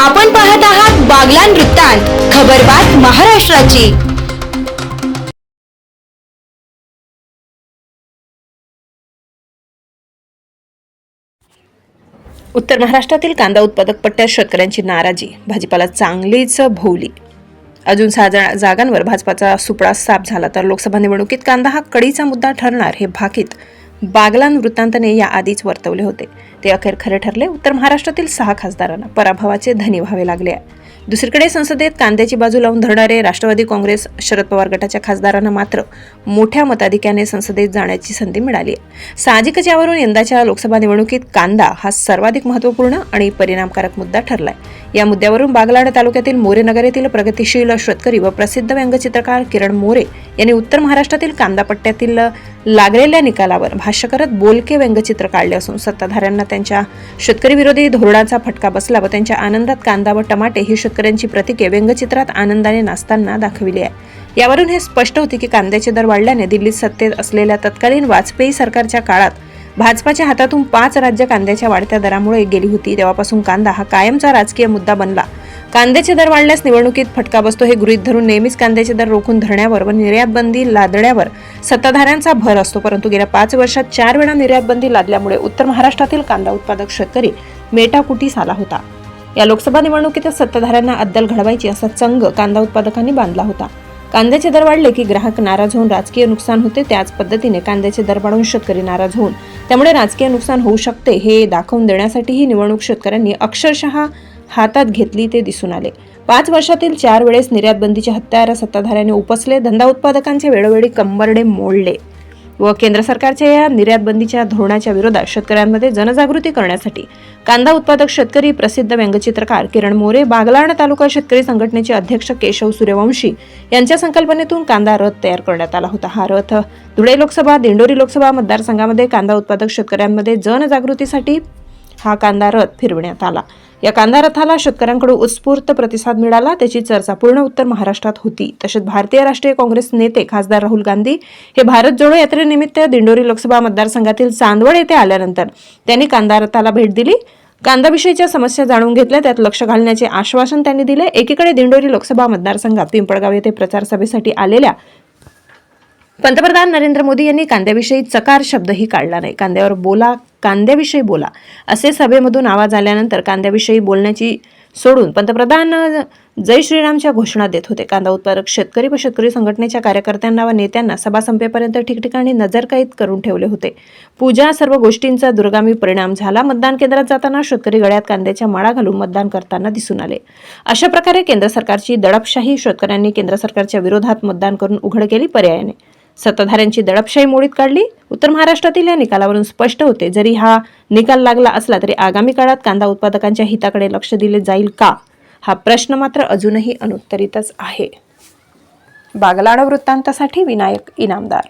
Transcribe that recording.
आपण पाहत आहात बागलान वृत्तांत खबरबात महाराष्ट्राची. उत्तर महाराष्ट्रातील कांदा उत्पादक पट्ट्यात शेतकऱ्यांची नाराजी भाजीपाला चांगलीच भोवली. अजून सहा जागांवर भाजपाचा सुपडा साफ झाला तर लोकसभा निवडणुकीत कांदा हा कडीचा मुद्दा ठरणार हे भाकीत बागलान वृत्तांतने या आधीच वर्तवले होते. ते अखेर खरे ठरले. उत्तर महाराष्ट्रातील सहा खासदारांना पराभवाचे धनी व्हावे लागले आहे. दुसरीकडे संसदेत कांद्याची बाजू लावून धरणारे राष्ट्रवादी काँग्रेस शरद पवार गटाच्या खासदारांना मात्र मोठ्या मताधिक्याने संसदेत जाण्याची संधी मिळाली आहे. साहजिकच यावरून यंदाच्या लोकसभा निवडणुकीत कांदा हा सर्वाधिक महत्त्वपूर्ण आणि परिणामकारक मुद्दा ठरलाय. या मुद्द्यावरून बागलाण तालुक्यातील मोरेनगर येथील प्रगतिशील शेतकरी व प्रसिद्ध व्यंगचित्रकार किरण मोरे यांनी उत्तर महाराष्ट्रातील कांदा पट्ट्यातील लागलेल्या निकालावर भाष्य करत बोलके व्यंगचित्र काढले असून सत्ताधाऱ्यांना त्यांच्या शेतकरी विरोधी धोरणाचा फटका बसला व त्यांच्या आनंदात कांदा व टमाटे ही शेतकऱ्यांची प्रतिके व्यंगचित्रात आनंदाने नाचताना दाखविली आहे. यावरून हे स्पष्ट होते की कांद्याचे दर वाढल्याने दिल्लीत सत्तेत असलेल्या तत्कालीन वाजपेयी सरकारच्या काळात भाजपाच्या हातातून पाच राज्य कांद्याच्या वाढत्या दरामुळे गेली होती. तेव्हापासून कांदा हा कायमचा राजकीय मुद्दा बनला. कांद्याचे दर वाढल्यास निवडणुकीत फटका बसतो. हे गृहीत धरून नेहमीच कांद्याचे दर रोखून धरण्यावर व निर्यातबंदी लादण्यावर सत्ताधाऱ्यांचा भर असतो. परंतु गेल्या पाच वर्षात चार वेळा निर्यातबंदी लादल्यामुळे उत्तर महाराष्ट्रातील कांदा उत्पादक शेतकरी मेटाकुटीस आला होता. या लोकसभा निवडणुकीतच सत्ताधाऱ्यांना अद्दल घडवायची असा चंग कांदा उत्पादकांनी बांधला होता. कांद्याचे दर वाढले की ग्राहक नाराज होऊन राजकीय नुकसान होते. त्याच पद्धतीने कांद्याचे दर वाढवून शेतकरी नाराज होऊन त्यामुळे राजकीय नुकसान होऊ शकते हे दाखवून देण्यासाठी ही निवडणूक शेतकऱ्यांनी अक्षरशः हातात घेतली ते दिसून आले. पाच वर्षातील चार वेळेस निर्यात बंदीचे हत्यार सत्ताधाऱ्याने उपसले धंदा उत्पादकांचे वेळोवेळी कंबरडे मोडले व केंद्र सरकारच्या या निर्यात बंदीच्या धोरणाच्या विरोधात शेतकऱ्यांमध्ये जनजागृती करण्यासाठी कांदा उत्पादक शेतकरी प्रसिद्ध व्यंगचित्रकार किरण मोरे बागलाण तालुका शेतकरी संघटनेचे अध्यक्ष केशव सूर्यवंशी यांच्या संकल्पनेतून कांदा रथ तयार करण्यात आला होता. हा रथ धुळे लोकसभा दिंडोरी लोकसभा मतदारसंघामध्ये कांदा उत्पादक शेतकऱ्यांमध्ये जनजागृतीसाठी हा कांदा रथ फिरविण्यात आला. या कांदा रथाला शेतकऱ्यांकडून उत्स्फूर्त प्रतिसाद मिळाला त्याची चर्चा पूर्ण उत्तर महाराष्ट्रात होती. तसेच भारतीय राष्ट्रीय काँग्रेस नेते खासदार राहुल गांधी हे भारत जोडो यात्रेनिमित्त दिंडोरी लोकसभा मतदारसंघातील चांदवड येथे आल्यानंतर त्यांनी कांदा रथाला भेट दिली. कांदाविषयीच्या समस्या जाणून घेतल्या त्यात लक्ष घालण्याचे आश्वासन त्यांनी दिले. एकीकडे दिंडोरी लोकसभा मतदारसंघात पिंपळगाव येथे प्रचार सभेसाठी आलेल्या पंतप्रधान नरेंद्र मोदी यांनी कांद्याविषयी चकार शब्दही काढला नाही. कांद्यावर बोला कांद्याविषयी बोला असे सभेमधून आवाज आल्यानंतर कांद्याविषयी बोलण्याची सोडून पंतप्रधान जय श्रीरामच्या घोषणा देत होते. कांदा उत्पादक शेतकरी व शेतकरी संघटनेच्या कार्यकर्त्यांना व नेत्यांना सभा संपेपर्यंत ठिकठिकाणी नजरकैद करून ठेवले होते. पूजा सर्व गोष्टींचा दुर्गामी परिणाम झाला. मतदान केंद्रात जाताना शेतकरी गळ्यात कांद्याच्या माळा घालून मतदान करताना दिसून आले. अशा प्रकारे केंद्र सरकारची दडपशाही शेतकऱ्यांनी केंद्र सरकारच्या विरोधात मतदान करून उघड केली पर्यायाने. सत्ताधाऱ्यांची दडपशाही मोडीत काढली. उत्तर महाराष्ट्रातील या निकालावरून स्पष्ट होते जरी हा निकाल लागला असला तरी आगामी काळात कांदा उत्पादकांच्या हिताकडे लक्ष दिले जाईल का? हा प्रश्न मात्र अजूनही अनुत्तरितच आहे. बागलाड वृत्तांतासाठी विनायक इनामदार.